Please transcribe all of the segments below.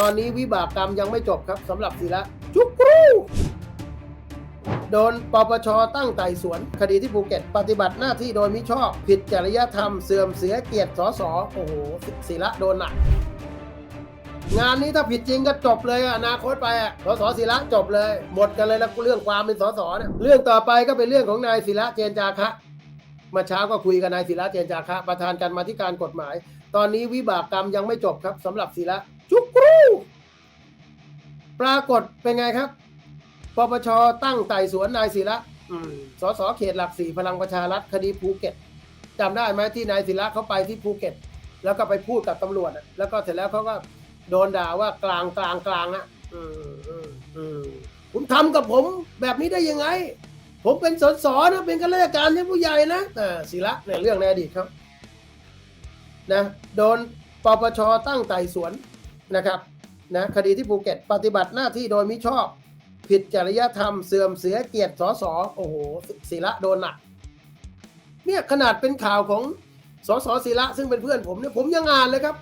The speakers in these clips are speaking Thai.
ตอนนี้วิบากกรรมยังไม่จบครับสำหรับศิระจุกรูโดนปปชตั้งไต่สวน คดีที่ภูเก็ต ปฏิบัติหน้าที่โดยมิชอบ ผิดจริยธรรมเสื่อมเสียเกียรติสสโอ้โหศิระโดนหนักงานนี้ถ้าผิดจริงก็จบเลยอนาคตไปอะสสศิระจบเลย หมดกันเลยแล้วเรื่องความเป็นสสเนี่ยเรื่องต่อไปก็เป็นเรื่องของนายศิระเจนจาคะเมื่อเช้าก็คุยกับนายศิระเจนจาคะ ประธานการมาธิการกฎหมาย ตอนนี้วิบากกรรมยังไม่จบครับสำหรับศิระจุกร ปรากฏเป็นไงครับ ปปชตั้งไต่สวนนายศิระอืมสสเขตหลักสี่พลังประชารัฐคดีภูเก็ตจำได้ไหมที่นายศิระเขาไปที่ภูเก็ต แล้วก็ไปพูดกับตำรวจอะแล้วก็เสร็จแล้วเขาก็โดนด่าว่ากลางกลางกลางอะอืมอืมอืมคุณทำกับผมแบบนี้ได้ยังไง ผมเป็นสสนะเป็นข้าราชการชั้นผู้ใหญ่นะอ่าศิระเนี่ยเรื่องในอดีตครับนะโดนปปชตั้งไต่สวนนะครับ นะคดีที่ภูเก็ตปฏิบัติหน้าที่โดยมิชอบ ผิดจริยธรรมเสื่อมเสียเกียรติสสโอ้โหศิระโดนหนักเนี่ยขนาดเป็นข่าวของสสศิระซึ่งเป็นเพื่อนผมเนี่ยผมยังอ่านเลยครับ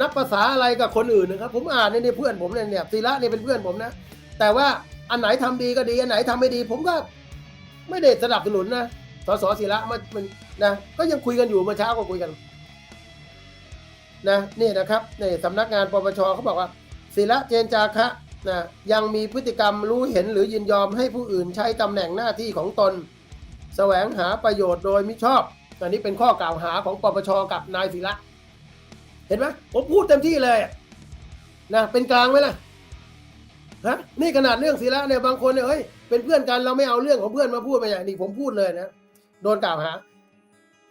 นับภาษาอะไรกับคนอื่นนะครับ ผมอ่านในเนี่ยเพื่อนผมเนี่ยเนี่ยศิระเนี่ยเป็นเพื่อนผมนะ แต่ว่าอันไหนทำดีก็ดี อันไหนทำไม่ดี ผมก็ไม่ได้สนับสนุนนะสสศิระมันมันนะก็ยังคุยกันอยู่เมื่อเช้าก็คุยกัน นะนี่นะครับในสำนักงานปปชเขาบอกว่าศิระเจนจาคะนะยังมีพฤติกรรมรู้เห็นหรือยินยอมให้ผู้อื่นใช้ตำแหน่งหน้าที่ของตน แสวงหาประโยชน์โดยมิชอบอันนี้เป็นข้อกล่าวหาของปปชกับนายศิระเห็นไหมผมพูดเต็มที่เลยนะเป็นกลางไหมล่ะฮะนี่ขนาดเรื่องศิระเนี่ยบางคนเนี่ยเฮ้ยเป็นเพื่อนกันเราไม่เอาเรื่องของเพื่อนมาพูดมาอย่างนี้ผมพูดเลยนะโดนกล่าวหา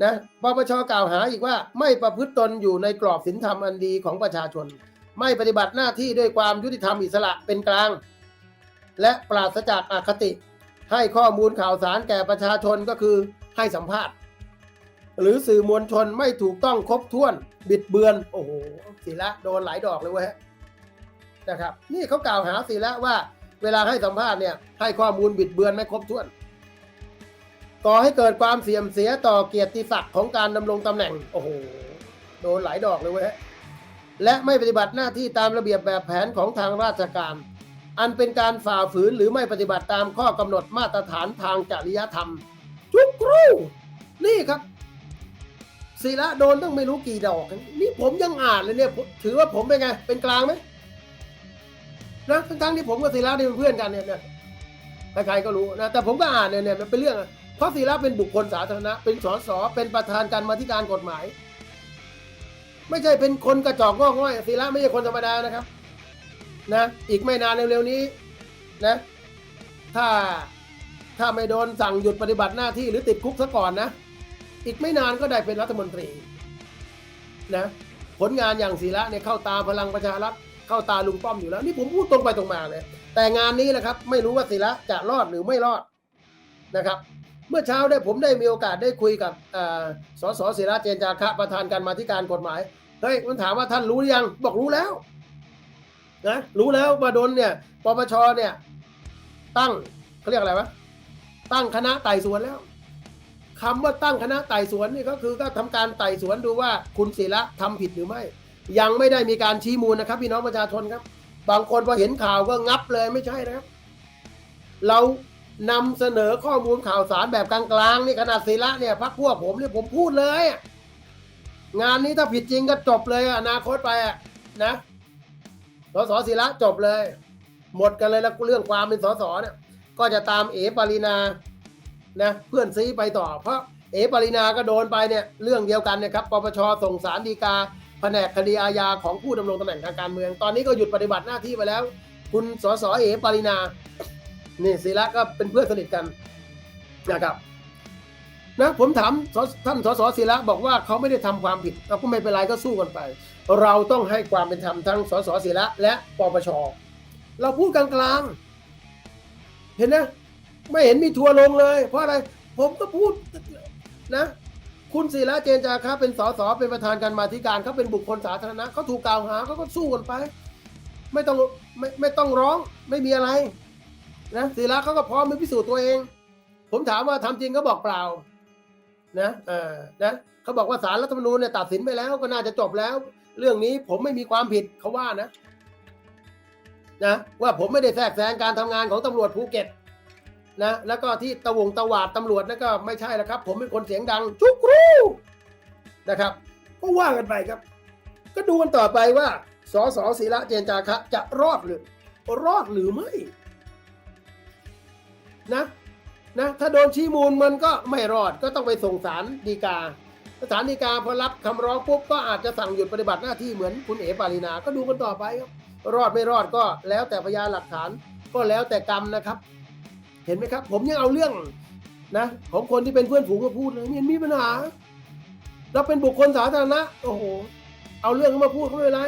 นะปปชกล่าวหาอีกว่าไม่ประพฤติตนอยู่ในกรอบศีลธรรมอันดีของประชาชน ไม่ปฏิบัติหน้าที่ด้วยความยุติธรรมอิสระเป็นกลาง และปราศจากอคติ ให้ข้อมูลข่าวสารแก่ประชาชนก็คือให้สัมภาษณ์ หรือสื่อมวลชนไม่ถูกต้องครบถ้วน บิดเบือน โอ้โหศิระโดนหลายดอกเลยเว้ยนะครับ นี่เขากล่าวหาศิระว่า เวลาให้สัมภาษณ์เนี่ยให้ข้อมูลบิดเบือนไม่ครบถ้วน ก่อให้เกิดความเสียมเสียต่อเกียรติศักดิ์ของการดำรงตำแหน่ง โอ้โห โดนหลายดอกเลยเว้ย และไม่ปฏิบัติหน้าที่ตามระเบียบแบบแผนของทางราชการ อันเป็นการฝ่าฝืนหรือไม่ปฏิบัติตามข้อกำหนดมาตรฐานทางจริยธรรม จุกรูนี่ครับศิระโดนต้องไม่รู้กี่ดอกนี่ผมยังอ่านเลยเนี่ย ถือว่าผมเป็นไง เป็นกลางไหมนะทั้งๆที่ผมกับศิระเนี่ยเป็นเพื่อนกันเนี่ยใครๆก็รู้นะแต่ผมก็อ่านเนี่ยเนี่ยมันเป็นเรื่องอะ พราะศิระเป็นบุคคลสาธารณะ เป็นสสเป็นประธานการมาธิการกฎหมาย ไม่ใช่เป็นคนกระจอกงอกง่อยศิระไม่ใช่คนธรรมดานะครับ นะ อีกไม่นานเร็วๆนี้นะ ถ้าถ้าไม่โดนสั่งหยุดปฏิบัติหน้าที่หรือติดคุกซะก่อนนะ อีกไม่นานก็ได้เป็นรัฐมนตรีนะผลงานอย่างศิระเนี่ยเข้าตาพลังประชารัฐเข้าตาลุงป้อมอยู่แล้ว นี่ผมพูดตรงไปตรงมาเลยแต่งานนี้นะครับ ไม่รู้ว่าศิระจะรอดหรือไม่รอดนะครับ เมื่อเช้าได้ผมได้มีโอกาสได้คุยกับอ่อสสศิระเจนจาคะประธานการมาธิการกฎหมายเฮ้ยมันถามว่าท่านรู้หรือยังบอกรู้แล้วนะรู้แล้วว่าโดนเนี่ยปปชเนี่ย ตั้งเขาเรียกอะไรวะตั้งคณะไต่สวนแล้วคำว่าตั้งคณะไต่สวนนี่ก็คือก็ทำการไต่สวนดูว่าคุณศิระทำผิดหรือไม่ ยังไม่ได้มีการชี้มูลนะครับ พี่น้องประชาชนครับ บางคนพอเห็นข่าวก็งับเลยไม่ใช่นะครับ เรา นำเสนอข้อมูลข่าวสารแบบกลางๆนี่ขนาดศิระเนี่ยพักพวกผมเนี่ยผมพูดเลย งานนี้ถ้าผิดจริงก็จบเลยอนาคตไปนะสสศิระจบเลย หมดกันเลยแล้วเรื่องความเป็นสสเนี่ยก็จะตามเอปารินานะเพื่อนซีไปต่อ เพราะเอปารินาก็โดนไปเนี่ยเรื่องเดียวกันนะครับปปชส่งสารดีกาแผนกคดีอาญาของผู้ดำรงตำแหน่งทางการเมือง ตอนนี้ก็หยุดปฏิบัติหน้าที่ไปแล้ว คุณสสเอปารินา นี่ศิระก็เป็นเพื่อนสนิทกันนะครับนะผมถามท่านสสศิระบอกว่าเขาไม่ได้ทำความผิดเราก็ไม่เป็นไรก็สู้กันไป เราต้องให้ความเป็นธรรมทั้งสสศิระและปปชเราพูดกลางๆ เห็นนะไม่เห็นมีทัวร์ลงเลย เพราะอะไรผมก็พูดนะ คุณศิระเจนจาคะเป็นสสเป็นประธานการมาธิการเขาเป็นบุคคลสาธารณะเขาถูกกล่าวหาเขาก็สู้กันไป ไม่ต้องไม่ไม่ต้องร้องไม่มีอะไร นะศิระเขาก็พร้อมไปพิสูจน์ตัวเอง ผมถามว่าทำจริงก็บอกเปล่า นะเออนะเขาบอกว่าสารรัฐธรรมนูญเนี่ยตัดสินไปแล้วก็น่าจะจบแล้ว เรื่องนี้ผมไม่มีความผิดเขาว่านะ นะว่าผมไม่ได้แทรกแซงการทำงานของตำรวจภูเก็ตนะแล้วก็ที่ตะวงตะวาดตำรวจนั่นก็ไม่ใช่แล้วครับ ผมเป็นคนเสียงดังจุกรูนะครับก็ว่ากันไปครับ ก็ดูกันต่อไปว่าสสศิระเจนจาคะจะรอดหรือ รอดหรือไม่ นะนะถ้าโดนชี้มูลมันก็ไม่รอดก็ต้องไปส่งสารดีกาศาลฎีกาพอรับคำร้องปุ๊บก็อาจจะสั่งหยุดปฏิบัติหน้าที่เหมือนคุณเอ๋ปารีนา ก็ดูกันต่อไปครับรอดไม่รอดก็แล้วแต่พยานหลักฐานก็แล้วแต่กรรมนะครับ เห็นไหมครับ ผมยังเอาเรื่องนะของคนที่เป็นเพื่อนฝูงมาพูดเลยไมีมีปัญหาเราเป็นบุคคลสาธารณะโอ้โห เอาเรื่องมาพูดก็ไม่เป็นไร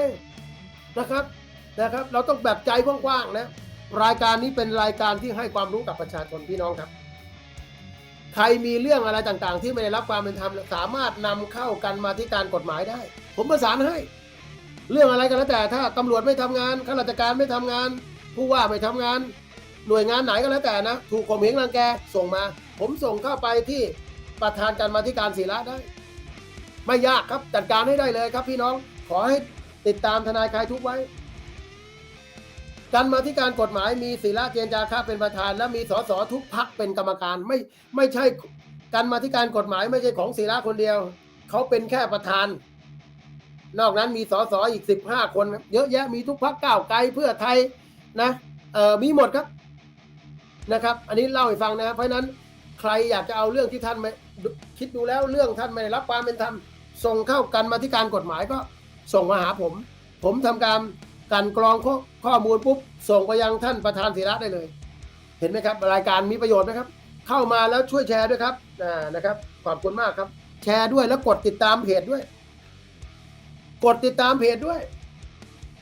นะครับนะครับ เราต้องแบบใจกว้างๆนะ รายการนี้เป็นรายการที่ให้ความรู้กับประชาชนพี่น้องครับ ใครมีเรื่องอะไรต่างๆ ที่ไม่ได้รับความเป็นธรรมสามารถนำเข้ากันมาที่การกฎหมายได้ ผมประสานให้ เรื่องอะไรก็แล้วแต่ถ้าตำรวจไม่ทำงานข้าราชการไม่ทำงาน ผู้ว่าไม่ทำงาน หน่วยงานไหนก็แล้วแต่นะถูกข่มเหงรังแกส่งมา ผมส่งเข้าไปที่ประธานการมาธิการศิระได้ ไม่ยากครับจัดการให้ได้เลยครับพี่น้องขอให้ติดตามทนายคลายทุกไว้ การมาที่การกฎหมายมีศิระเจนจาคะเป็นประธาน และมีสสทุกพักเป็นกรรมการไม่ไม่ใช่การมาที่การกฎหมายไม่ใช่ของศิระคนเดียว เขาเป็นแค่ประธาน นอกนั้นมีสสอีกสิบห้าคน เยอะแยะมีทุกพักก้าวไกลเพื่อไทยนะเออมีหมดครับนะครับ อันนี้เล่าให้ฟังนะเพราะนั้นใครอยากจะเอาเรื่องที่ท่านไม่คิดดูแล้วเรื่องท่านไม่รับความเป็นธรรมส่งเข้ากันมาที่การกฎหมายก็ส่งมาหาผม ผมทำการ กันกรองข้อมูลปุ๊บส่งไปยังท่านประธานศิระได้เลย เห็นไหมครับ รายการมีประโยชน์ไหมครับ เข้ามาแล้วช่วยแชร์ด้วยครับนะครับขอบคุณมากครับ แชร์ด้วยแล้วกดติดตามเพจด้วย กดติดตามเพจด้วย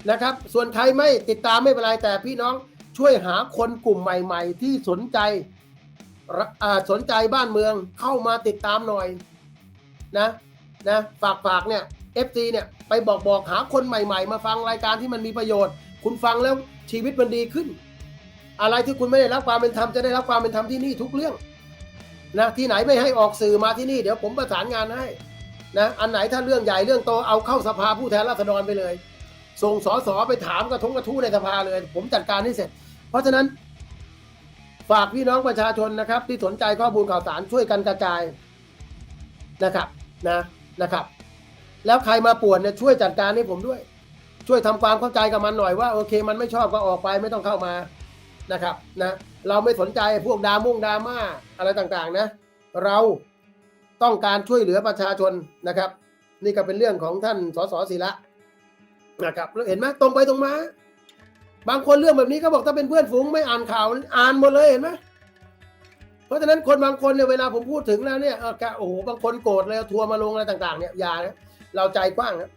นะครับ ส่วนใครไม่ติดตามไม่เป็นไรแต่พี่น้องช่วยหาคนกลุ่มใหม่ ๆ ที่สนใจสนใจบ้านเมืองเข้ามาติดตามหน่อยนะนะฝากฝากเนี่ย FG เนี่ยไปบอกบอกหาคนใหม่ ๆ มาฟังรายการที่มันมีประโยชน์ คุณฟังแล้วชีวิตมันดีขึ้น อะไรที่คุณไม่ได้รับความเป็นธรรมจะได้รับความเป็นธรรมที่นี่ทุกเรื่องนะที่ไหนไม่ให้ออกสื่อมาที่นี่เดี๋ยวผมประสานงานให้นะอันไหนถ้าเรื่องใหญ่เรื่องโตเอาเข้าสภาผู้แทนราษฎรไปเลย ส่งสอสอไปถามกระทงกระทู้ในสภาเลย ผมจัดการให้เสร็จ เพราะฉะนั้น ฝากพี่น้องประชาชนนะครับ ที่สนใจข้อมูลข่าวสารช่วยกันกระจายนะครับนะนะครับ แล้วใครมาป่วนเนี่ยช่วยจัดการให้ผมด้วย ช่วยทำความเข้าใจกับมันหน่อยว่าโอเค มันไม่ชอบก็ออกไปไม่ต้องเข้ามานะครับนะเราไม่สนใจพวกดามุ่งดาม่าอะไรต่างๆนะ เราต้องการช่วยเหลือประชาชนนะครับ นี่ก็เป็นเรื่องของท่านสสศิระนะครับเห็นไหมตรงไปตรงมา บางคนเรื่องแบบนี้ก็บอกถ้าเป็นเพื่อนฝูงไม่อ่านข่าวอ่านหมดเลยเห็นไหมเพราะฉะนั้นคนบางคนเนี่ยเวลาผมพูดถึงแล้วเนี่ยโอ้โหบางคนโกรธเลยทัวร์มาลงอะไรต่าง ๆ เนี่ยอย่านะ เราใจกว้างนะ